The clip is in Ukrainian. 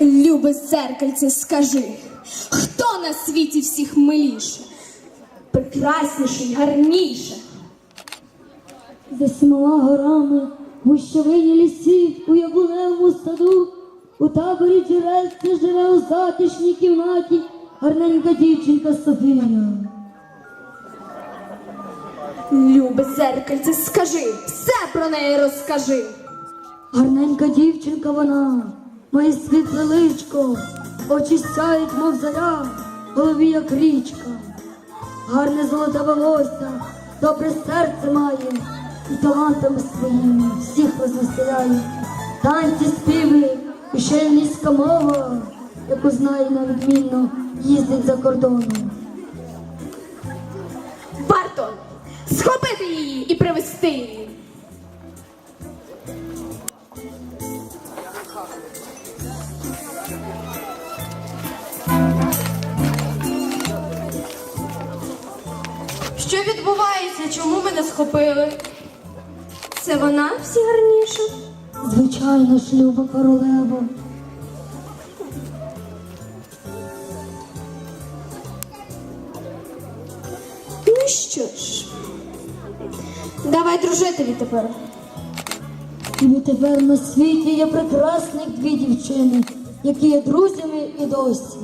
Любе зеркальце, скажи, хто на світі всіх миліше, прекрасніше, гарніше? За сімома горами, в ущавині лісів, у яблуневому саду, у таборі джерельця живе у затишній кімнаті гарненька дівчинка Софія. Любе зеркальце, скажи, все про неї розкажи. Гарненька дівчинка вона, моє світле личко, очі сяють, мов заря, голові як річка. Гарне золоте волосся, добре серце має, і талантами своїми всіх розвеселяє. Танці, співи, і ще й англійська мова, яку знає навідмінно, їздить за кордоном. Варто схопити її і привезти. Що відбувається? Чому мене схопили? Це вона всі гарніша? Звичайно, шлюба королева. Ну що ж, давай дружити відтепер. І тепер на світі є прекрасних дві дівчини, які є друзями і досі.